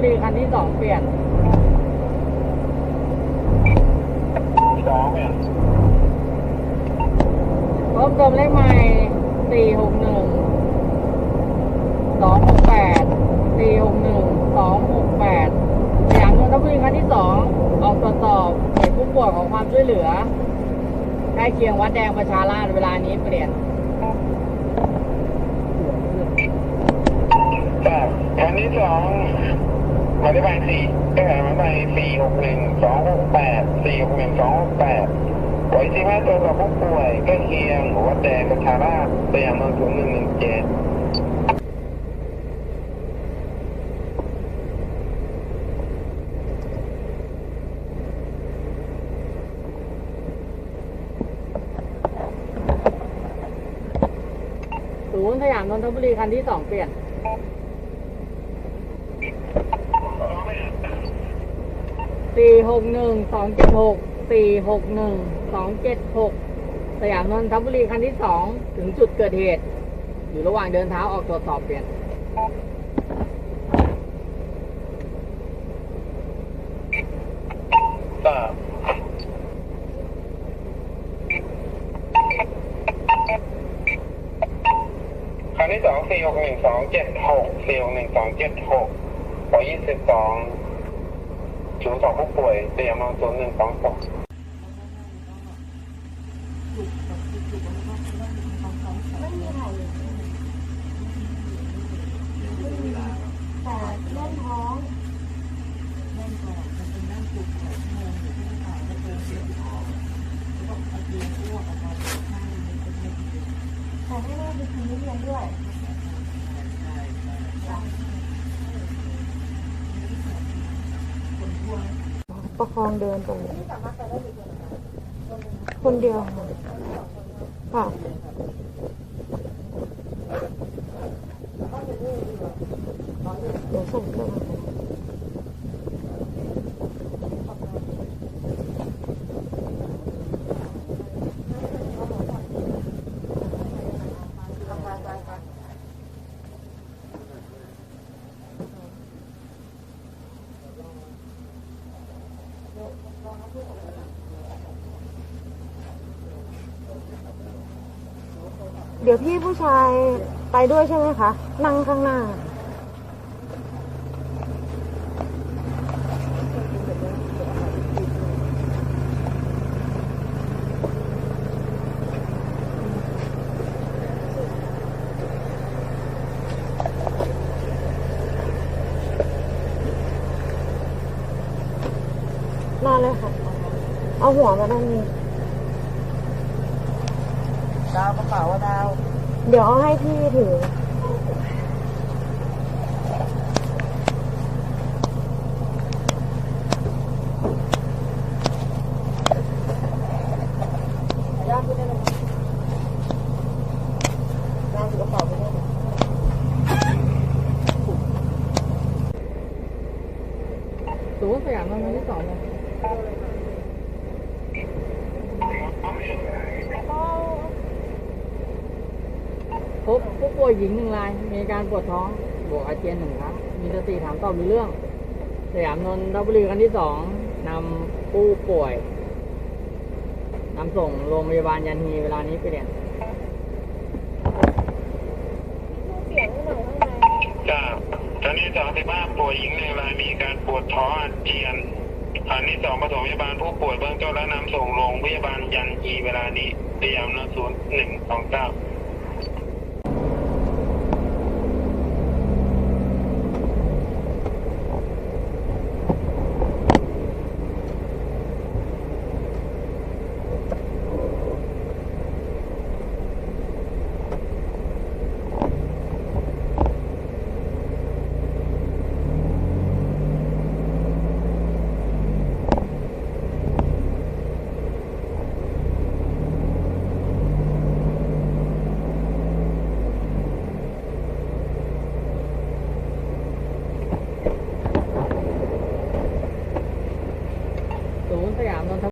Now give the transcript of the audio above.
บุรีคันที่สองเปลี่ยนสองเนี่ยเพิ่มเติมเลขใหม่สี่หกหนึ่งสองหกแปดสี่หกหนึ่งสองหกแปดสยามนนทบุรีครั้งที่สองออกตรวจสอบเหตุผู้ป่วยของความช่วยเหลือใกล้เคียงวัดแดงประชาราษฎร์เวลานี้เปลี่ยนครับคันที่สอง หมายเลขไปสี่ก้หมายเลขสี่หกหนึ่งสองหกแปดสี่หกหนึ่งสองหกแปดปล่อยสิบห้าตัวกับผู้ป่วยใกล้เคียงหัวแดงประชาราษฎร์สยามนนท์ศูนย์หนึ่งหนึ่งเจ็ดศูนย์สยามนนทบุรีคันที่สองเปลี่ยน สี่หกหนึ่งสองเจ็ดหกสี่หกหนึ่งสองเจ็ดหกสยามนนทบุรีคันที่สองถึงจุดเกิดเหตุ อยู่ระหว่างเดินเท้าออกตรวจสอบเปลี่ยนสามครั้งที่สองสี่หกหนึ่งสองเจ็ดหกสี่หกหนึ่งสองเจ็ดหกปล่อยยี่สิบสอง ศูนย์สองผู้ป่วยสยามนนท์ศูนหนึ่งสองสองไม่มีอะไรเลยแต่แน่นท้องแต่แน่ๆคือคืนนี้เรียนด้วย ประคองเดินตรงนี้คนเดียวค่ะเดี๋ยวส่งเครื่อง เดี๋ยวพี่ผู้ชายไปด้วยใช่ไหมคะ นั่งข้างหน้า เลยค่ะ เอาหัวมาด้านนี้ ดาวกระเป๋าดาว เดี๋ยวเอาให้พี่ถือญาติพูดได้เลยดาวถือกระเป๋าไปได้เลยศูนย์สยามนนท์คันที่สองเลย พบผู้ป่วยหญิงหนึ่งราย มีอาการปวดท้อง บวกอาเจียนหนึ่งครั้ง มีสติถามตอบรู้เรื่อง สยามนนทบุรีครั้งที่สองนำผู้ป่วยนำส่งโรงพยาบาลยันฮีเวลานี้ไปเรียนจ้าครั้งที่สองสิบห้าป่วยหญิงในรายมีการปวดท้องอาเจียน ครั้งที่สองปฐมพยาบาลผู้ป่วยเบื้องต้นและนำส่งโรงพยาบาลยันยีเวลานี้สยามนนท์ศูนย์หนึ่งสองเก้า